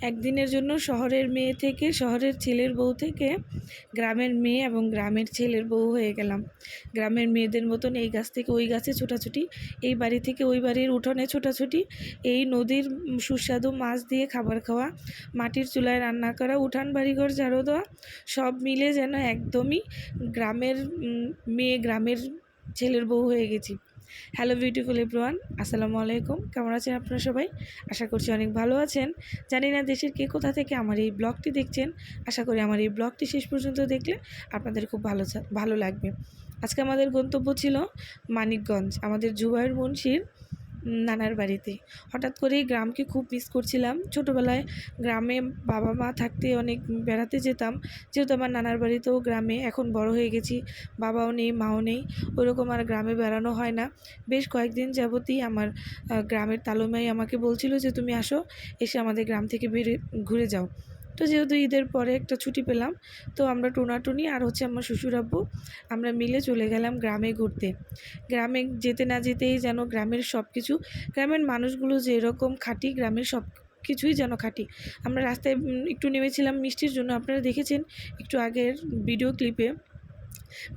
একদিনের জন্য শহরের মেয়ে থেকে, শহরের ছেলের বউ থেকে গ্রামের মেয়ে এবং গ্রামের ছেলের বউ হয়ে গেলাম। গ্রামের মেয়েদের মতন এই গাছ থেকে ওই গাছে ছোটাছুটি, এই বাড়ি থেকে ওই বাড়ির উঠোনে ছোটাছুটি, এই নদীর সুস্বাদু মাছ দিয়ে খাবার খাওয়া, মাটির চুলায় রান্না করা, উঠান বাড়িঘর, ঝাড়ু দেওয়া, সব মিলে যেন একদমই গ্রামের মেয়ে গ্রামের ছেলের বউ হয়ে গেছি। হ্যালো বিউটিফুল এভরিওয়ান আসসালামু আলাইকুম কেমন আছেন আপনারা সবাই? আশা করছি অনেক ভালো আছেন। জানি না দেশের কে কোথা থেকে আমার এই ব্লগটি দেখছেন। আশা করি আমার এই ব্লগটি শেষ পর্যন্ত দেখলে আপনাদের খুব ভালো ভালো লাগবে। আজকে আমাদের গন্তব্য ছিল মানিকগঞ্জ। আমাদের জুবাইর মুন্সির নানার বাড়িতে। হঠাৎ করেই গ্রামকে খুব মিস করছিলাম। ছোটোবেলায় গ্রামে বাবা মা থাকতে অনেক বেড়াতে যেতাম। যেহেতু আমার নানার বাড়িতেও গ্রামে এখন বড় হয়ে গেছি, বাবাও নেই, মাও নেই ওরকম আর গ্রামে বেড়ানো হয় না। বেশ কয়েকদিন যাবতই আমার গ্রামের তালুমাই আমাকে বলছিল যে, তুমি আসো, এসে আমাদের গ্রাম থেকে বেরে ঘুরে যাও। তো যেহেতু ঈদের পরে একটা ছুটি পেলাম, তো আমরা টোনাটুনি আর হচ্ছে আমার শ্বশুরাব্বু আমরা মিলে চলে গেলাম গ্রামে ঘুরতে। গ্রামে যেতে না যেতেই যেন গ্রামের সব কিছু গ্রামের মানুষগুলো যেরকম খাঁটি, গ্রামের সব কিছুই যেন খাঁটি। আমরা রাস্তায় একটু নেমেছিলাম মিষ্টির জন্য। আপনারা দেখেছেন একটু আগের ভিডিও ক্লিপে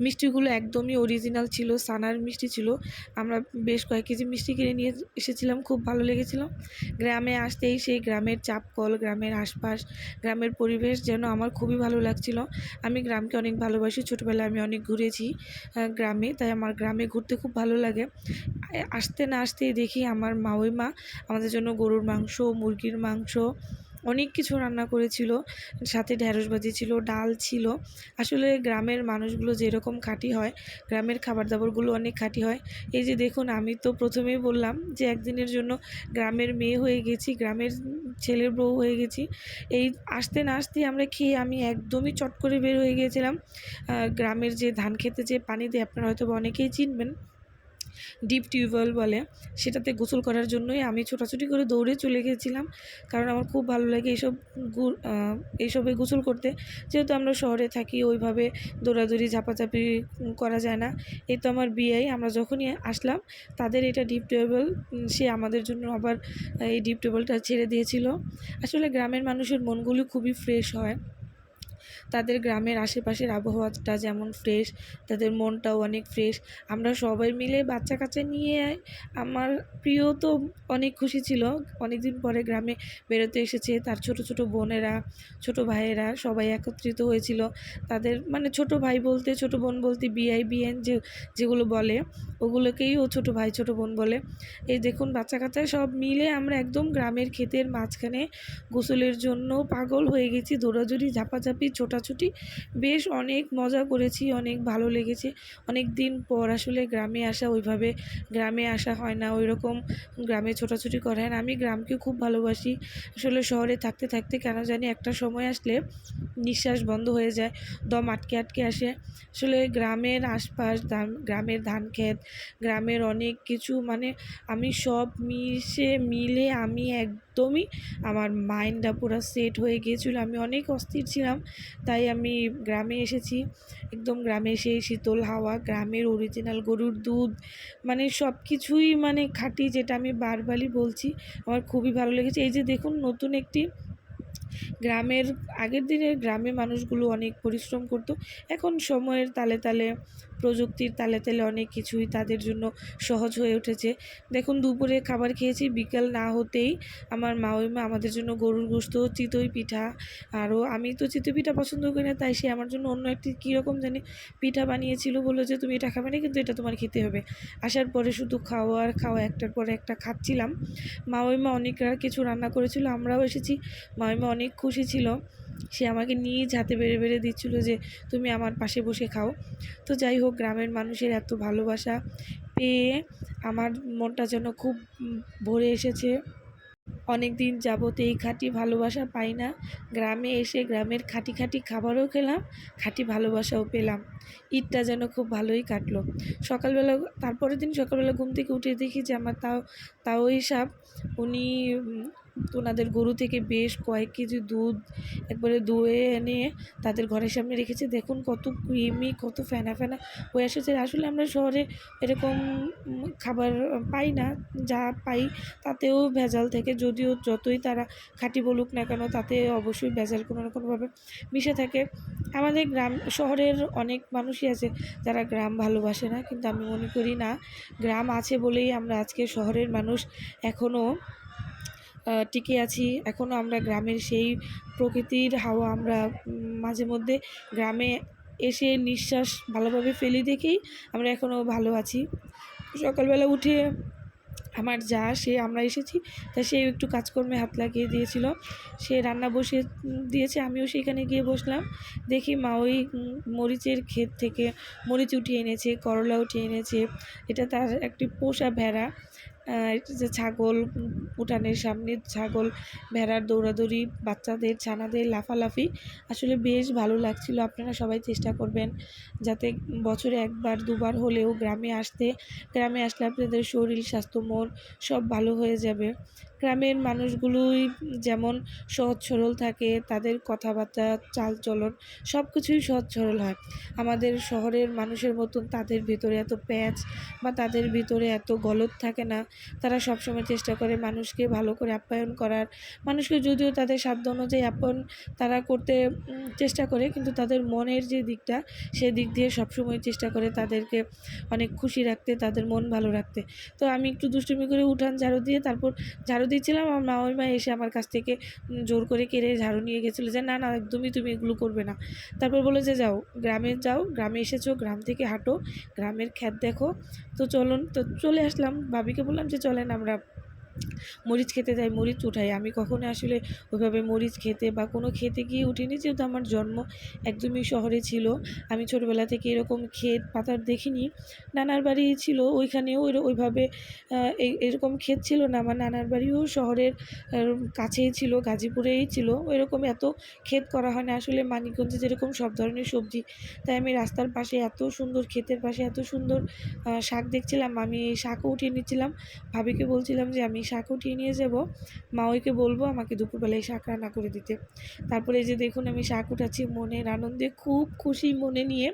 মিষ্টিগুলো একদমই অরিজিনাল ছিল, সানার মিষ্টি ছিল। আমরা বেশ কয়েক কেজি মিষ্টি কিনে নিয়ে এসেছিলাম, খুব ভালো লেগেছিল। গ্রামে আসতেই সেই গ্রামের চাপকল, গ্রামের আশপাশ, গ্রামের পরিবেশ যেন আমার খুবই ভালো লাগছিল। আমি গ্রামকে অনেক ভালোবাসি, ছোটোবেলায় আমি অনেক ঘুরেছি গ্রামে, তাই আমার গ্রামে ঘুরতে খুব ভালো লাগে। আসতে না আসতেই দেখি আমার মাওই মা আমাদের জন্য গরুর মাংস, মুরগির মাংস অনেক কিছু রান্না করেছিল, সাথে ঢ্যাঁড়স ভাজি ছিল, ডাল ছিল। আসলে গ্রামের মানুষগুলো যেরকম খাঁটি হয়, গ্রামের খাবার দাবারগুলো অনেক খাঁটি হয়। এই যে দেখুন, আমি তো প্রথমেই বললাম যে একদিনের জন্য গ্রামের মেয়ে হয়ে গেছি, গ্রামের ছেলের বউ হয়ে গেছি। এই আসতে না আসতেই আমরা খেয়ে আমি একদমই চট করে বের হয়ে গিয়েছিলাম। গ্রামের যে ধান খেতে যে পানি দেয়, আপনারা হয়তো অনেকেই চিনবেন। ডিপ টিউবওয়েল বলে, সেটাতে গোসল করার জন্যই আমি ছোটাছুটি করে দৌড়ে চলে গিয়েছিলাম কারণ আমার খুব ভালো লাগে এইসব গু- এইসবে গোসল করতে। যেহেতু আমরা শহরে থাকি, ওইভাবে দৌড়াদৌড়ি, ঝাপাঝাপি করা যায় না। এই তো আমার বিয়াই আমরা যখনই আসলাম, তাদের এটা ডিপ টিউবওয়েল সে আমাদের জন্য আবার এই ডিপ টিউবওয়েলটা ছেড়ে দিয়েছিল। আসলে গ্রামের মানুষের মনগুলি খুবই ফ্রেশ হয়। তাদের গ্রামের আশেপাশের আবহাওয়াটা যেমন ফ্রেশ তাদের মনটাও অনেক ফ্রেশ আমরা সবাই মিলে বাচ্চা কাচ্চা নিয়ে আমার প্রিয় তো অনেক খুশি ছিল। অনেক দিন পরে গ্রামে বেরোতে এসেছে তার ছোট ছোট বোনেরা, ছোট ভাইয়েরা সবাই একত্রিত হয়েছিল। তাদের মানে ছোট ভাই বলতে, ছোট বোন বলতে বিআই বিএন যে, যেগুলো বলে, ওগুলোকেই ও ছোট ভাই, ছোট বোন বলে। এই দেখুন বাচ্চা কাচ্চা সব মিলে আমরা একদম গ্রামের ক্ষেতের মাঝখানে গোসলের জন্য পাগল হয়ে গেছি। দৌড়াদৌড়ি, ঝাপাঝাপি ছোটাছুটি। বেশ অনেক মজা করেছি, অনেক ভালো লেগেছে। অনেক দিন পর আসলে গ্রামে আসা ওইভাবে গ্রামে আসা হয় না ওই রকম গ্রামে ছোটাছুটি করা হয় না। আমি গ্রামকে খুব ভালোবাসি। আসলে শহরে থাকতে থাকতে কেন জানি একটা সময় আসলে নিঃশ্বাস বন্ধ হয়ে যায়, দম আটকে আটকে আসে। আসলে গ্রামের আশপাশ, ধান, গ্রামের ধান ক্ষেত, গ্রামের অনেক কিছু মানে আমি সব মিশে মিলে আমি একদমই আমার মাইন্ডটা পুরো সেট হয়ে গিয়েছিল। আমি অনেক অস্থির ছিলাম, তাই আমি গ্রামে এসেছি। একদম গ্রামে এসে শীতল হাওয়া, গ্রামের অরিজিনাল গরুর দুধ মানে সব কিছুই মানে খাঁটি যেটা আমি বারবারই বলছি, আমার খুবই ভালো লেগেছে। এই যে দেখুন, নতুন একটি গ্রামের, আগের দিনের গ্রামে মানুষগুলো অনেক পরিশ্রম করতো। এখন সময়ের তালে তালে, প্রযুক্তির তালে তালে অনেক কিছুই তাদের জন্য সহজ হয়ে উঠেছে। দেখুন, দুপুরে খাবার খেয়েছি, বিকাল না হতেই আমার মা ওই মা আমাদের জন্য গরুর গোস্ত, চিতই পিঠা, আরও আমি তো চিতই পিঠা পছন্দ করি না, তাই সে আমার জন্য অন্য একটি কীরকম জানি পিঠা বানিয়েছিল বলল যে, তুমি এটা খাবে না, কিন্তু এটা তোমার খেতে হবে। আসার পরে শুধু খাওয়া আর খাওয়া, একটার পরে একটা খাচ্ছিলাম। মা ওই মা অনেক কিছু রান্না করেছিল, আমরাও এসেছি। মা ওই মা অনেক খুশি ছিল। সে আমাকে নিজ হাতে বেড়ে বেড়ে দিচ্ছিল যে, তুমি আমার পাশে বসে খাও। তো যাই হোক, গ্রামের মানুষের এত ভালোবাসা পেয়ে আমার মনটা যেন খুব ভরে এসেছে। অনেক দিন যাবত এই খাঁটি ভালোবাসা পাই না। গ্রামে এসে গ্রামের খাঁটি খাঁটি খাবারও খেলাম, খাঁটি ভালোবাসাও পেলাম। ঈদটা যেন খুব ভালোই কাটলো। সকালবেলা, তারপরের দিন সকালবেলা ঘুম থেকে উঠে দেখি যে, আমার তাও তাও সাপ, উনি তো ওনাদের গরু থেকে বেশ কয়েক কেজি দুধ একবারে দুয়ে এনে তাদের ঘরের সামনে রেখেছে। দেখুন কত ক্রিমি, কত ফেনা ফেনা হয়ে এসেছে। আসলে আমরা শহরে এরকম খাবার পাই না, যা পাই তাতেও ভেজাল থেকে। যদিও যতই তারা খাঁটি বলুক না কেন, তাতে অবশ্যই ভেজাল কোনো না কোনোভাবে মিশে থাকে। আমাদের গ্রাম, শহরের অনেক মানুষই আছে যারা গ্রাম ভালোবাসে না, কিন্তু আমি মনে করি না, গ্রাম আছে বলেই আমরা আজকে শহরের মানুষ এখনও টিকে আছি। এখনও আমরা গ্রামের সেই প্রকৃতির হাওয়া আমরা মাঝে মধ্যে গ্রামে এসে নিঃশ্বাস ভালোভাবে ফেলি দেখেই আমরা এখনও ভালো আছি। সকালবেলা উঠে আমার যা সে আমরা এসেছি। তা সে একটু কাজকর্মে হাত লাগিয়ে দিয়েছিল। সে রান্না উম, দিয়েছে আমিও সেখানে গিয়ে বসলাম। দেখি মা ওই মরিচের ক্ষেত থেকে মরিচ উঠিয়ে এনেছে করলা উঠিয়ে এনেছে। এটা তার একটি পোষা ভেড়া। যে ছাগল, উঠানের সামনে ছাগল, ভেড়ার দৌড়াদৌড়ি, বাচ্চাদের, ছানাদের লাফালাফি আসলে বেশ ভালো লাগছিল। আপনারা সবাই চেষ্টা করবেন যাতে বছরে একবার, দুবার হলেও গ্রামে আসতে। গ্রামে আসলে আপনাদের শরীর স্বাস্থ্য মন সব ভালো হয়ে যাবে। গ্রামের মানুষগুলোই যেমন সহজ সরল থাকে, তাদের কথাবার্তা, চালচলন সব কিছুই সহজ সরল হয়। আমাদের শহরের মানুষের মতন তাদের ভিতরে এত প্যাচ বা তাদের ভিতরে এত গলদ থাকে না। তারা সবসময় চেষ্টা করে মানুষকে ভালো করে আপ্যায়ন করার। মানুষকে যদিও তাদের সাধ্য অনুযায়ী আপ্যায়ন তারা করতে চেষ্টা করে, কিন্তু তাদের মনের যে দিকটা সেই দিক দিয়ে সবসময় চেষ্টা করে তাদেরকে অনেক খুশি রাখতে, তাদের মন ভালো রাখতে। তো আমি একটু দুষ্টুমি করে উঠান, ঝাড়ু দিয়ে, তারপর ঝাড়ু দিচ্ছিলাম আমার মা ওই মা এসে আমার কাছ থেকে জোর করে কেড়ে ঝাড়ু নিয়ে গেছিল যে, না না, একদমই তুমি এগুলো করবে না। তারপর বলে যে, যাও, গ্রামে যাও, গ্রামে এসেছ, গ্রাম থেকে হাঁটো, গ্রামের খ্যাত দেখো। তো চলুন, তো চলে আসলাম। ভাবিকে বললাম যে, চলেন, আমরা মরিচ খেতে যাই, মরিচ উঠাই। আমি কখনো আসলে ওইভাবে মরিচ খেতে বা কোনো খেতে গিয়ে উঠিনি, যেহেতু আমার জন্ম একদমই শহরে ছিল। আমি ছোটোবেলা থেকে এরকম ক্ষেত পাতার দেখিনি। নানার বাড়ি ছিল, ওইখানেও ওইভাবে এরকম ক্ষেত ছিল না। আমার নানার বাড়িও শহরের কাছেই ছিল, গাজীপুরেই ছিল। ওইরকম এত ক্ষেত করা হয় না। আসলে মানিকগঞ্জে যেরকম সব ধরনের সবজি, তাই আমি রাস্তার পাশে এত সুন্দর, ক্ষেতের পাশে এত সুন্দর শাক দেখছিলাম। আমি শাকও উঠিয়ে নিচ্ছিলাম। ভাবিকে বলছিলাম যে আমি শাক উঠিয়ে নিয়ে যাব। মা ওইকে বলব আমাকে দুপুরবেলায় শাক রান্না করে দিতে। তারপরে যে দেখুন আমি শাক উঠাচ্ছি মনের আনন্দে, খুব খুশি মনে নিয়ে।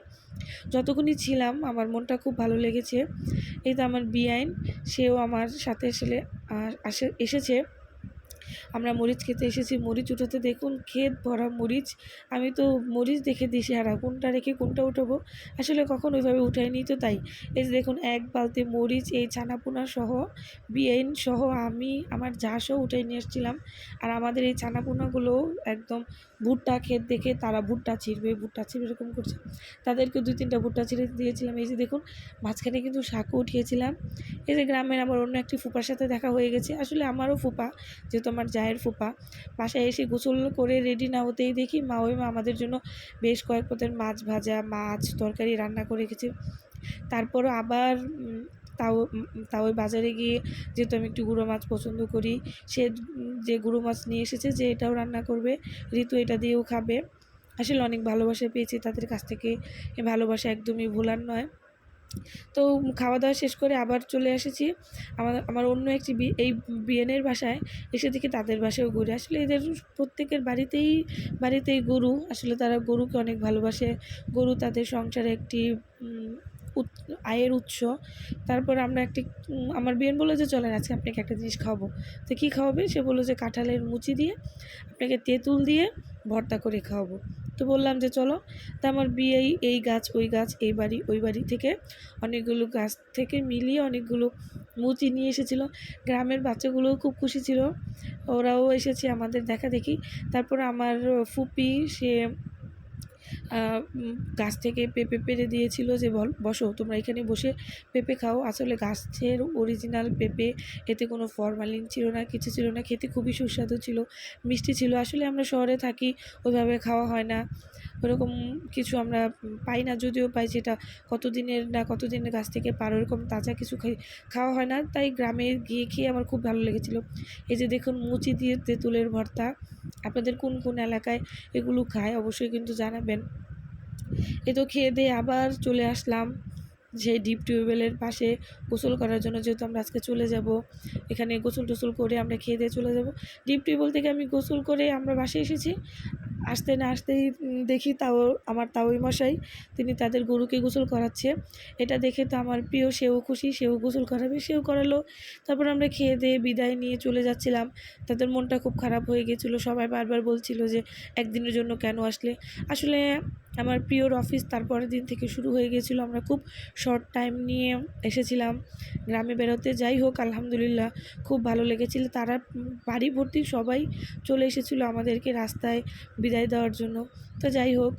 যতক্ষণই ছিলাম আমার মনটা খুব ভালো লেগেছে। এই তো আমার বিআইন, সেও আমার সাথে আসলে এসেছে। আমরা মরিচ খেতে এসেছি। মরিচ উঠোতে দেখুন, ক্ষেত ভরা মরিচ। আমি তো মরিচ দেখে দিশেহারা কোনটা রেখে কোনটা উঠাবো? আসলে কখন ওইভাবে উঠাইনি তো তাই। এই যে দেখুন, এক বালতি মরিচ, এই ছানাপোনা সহ বিআইন সহ আমি, আমার যা সহ উঠাই নিয়ে এসেছিলাম আর আমাদের এই ছানাপোনাগুলো একদম ভুট্টা ক্ষেত দেখে তারা ভুট্টা ছিঁড়বে ভুট্টা ছিঁড়বে এরকম করছে। তাদেরকে দুই তিনটা ভুট্টা ছিঁড়ে দিয়েছিলাম। এই যে দেখুন, মাঝখানে কিন্তু শাকও উঠিয়েছিলাম। এই যে গ্রামের আমার অন্য একটি ফুপার সাথে দেখা হয়ে গেছে। আসলে আমারও ফুপা, যেহেতু আমার জায়ের ফুপা। বাসায় এসে গোসল করে রেডি না হতেই দেখি মা ওই মা আমাদের জন্য বেশ কয়েক পদের মাছ ভাজা, মাছ, তরকারি রান্না করে রেখেছে। তারপরও আবার তাও তাও বাজারে গিয়ে যেহেতু আমি একটু গুঁড়ো মাছ পছন্দ করি, সে যে গুঁড়ো মাছ নিয়ে এসেছে যে এটাও রান্না করবে। ঋতু এটা দিয়েও খাবে। আসলে অনেক ভালোবাসা পেয়েছি তাদের কাছ থেকে। ভালোবাসা একদমই ভোলার নয়। তো খাওয়া দাওয়া শেষ করে আবার চলে এসেছি। আমার আমার অন্য একটি এই বিএনের বাসায় এসে দেখি তাদের বাসায়ও গরু। আসলে এদের প্রত্যেকের বাড়িতেই বাড়িতেই গরু। আসলে তারা গরুকে অনেক ভালোবাসে। গরু তাদের সংসারে একটি আয়ের উৎস। তারপর আমরা একটি আমার বিয়েন বলল যে, চলেন আজকে আপনাকে একটা জিনিস খাওয়াবো। তো কী খাওয়াবে? সে বলল যে, কাঁঠালের মুচি দিয়ে আপনাকে তেঁতুল দিয়ে ভর্তা করে খাওয়াবো। তো বললাম যে, চলো। তা আমার বিয়েই এই গাছ, ওই গাছ, এই বাড়ি, ওই বাড়ি থেকে অনেকগুলো গাছ থেকে মিলিয়ে অনেকগুলো মুচি নিয়ে এসেছিল। গ্রামের বাচ্চাগুলোও খুব খুশি ছিল। ওরাও এসেছে আমাদের দেখা দেখি। তারপর আমার ফুপি, সে গাছ থেকে পেঁপে পেরে দিয়েছিল যে, বল, বসো, তোমরা এখানে বসে পেঁপে খাও। আসলে গাছের অরিজিনাল পেঁপে এতে কোনো ফরমালিন ছিল না, কিছু ছিল না, খেতে খুবই সুস্বাদু ছিল, মিষ্টি ছিল। আসলে আমরা শহরে থাকি, ওইভাবে খাওয়া হয় না। ওরকম কিছু আমরা পাই না, যদিও পাই সেটা কতদিনের না কতদিনের গাছ থেকে পারো এরকম তাজা কিছু খাওয়া হয় না। তাই গ্রামে গিয়ে খেয়ে আমার খুব ভালো লেগেছিলো। এই যে দেখুন মুচি দিয়ে তেঁতুলের ভর্তা, আপনাদের কোন কোন এলাকায় এগুলো খায় অবশ্যই কিন্তু জানাবেন। এ তো খেয়ে দিয়ে আবার চলে আসলাম যে ডিপ টিউবওয়েলের পাশে গোসল করার জন্য, যেহেতু আমরা আজকে চলে যাব। এখানে গোসল টোসল করে আমরা খেয়ে দিয়ে চলে যাব। ডিপ টিউবওয়েল থেকে আমি গোসল করে আমরা বাসে এসেছি। আসতে না আসতেই দেখি তাও, আমার তাওই মশাই, তিনি তাদের গরুকে গোসল করাচ্ছে। এটা দেখে তো আমার প্রিয়, সেও খুশি, সেও গোসল করাবে, সেও করালো। তারপর আমরা খেয়ে দিয়ে বিদায় নিয়ে চলে যাচ্ছিলাম। তাদের মনটা খুব খারাপ হয়ে গেছিল। সবাই বারবার বলছিল যে, একদিনের জন্য কেন আসলে? আসলে আমার প্রিয়র অফিস তারপরের দিন থেকে শুরু হয়ে গেছিল আমরা খুব শর্ট টাইম নিয়ে এসেছিলাম গ্রামে বেরোতে। যাই হোক, আলহামদুলিল্লাহ খুব ভালো লেগেছিল। তারা বাড়ি ভর্তি সবাই চলে এসেছিল আমাদেরকে রাস্তায় বিদায় দেওয়ার জন্য। তো যাই হোক,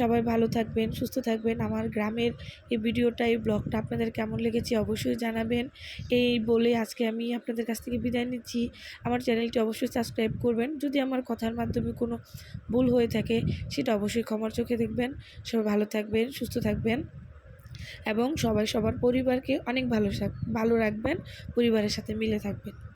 সবাই ভালো থাকবেন, সুস্থ থাকবেন। আমার গ্রামের এই ভিডিওটা, এই ব্লগটা আপনাদের কেমন লেগেছে অবশ্যই জানাবেন। এই বলে আজকে আমি আপনাদের কাছ থেকে বিদায় নিচ্ছি। আমার চ্যানেলটি অবশ্যই সাবস্ক্রাইব করবেন। যদি আমার কথার মাধ্যমে কোনো ভুল হয়ে থাকে, সেটা অবশ্যই ক্ষমার চোখে দেখবেন। সবাই ভালো থাকবেন, সুস্থ থাকবেন এবং সবাই সবার পরিবারকে অনেক ভালো ভালো রাখবেন, পরিবারের সাথে মিলে থাকবেন।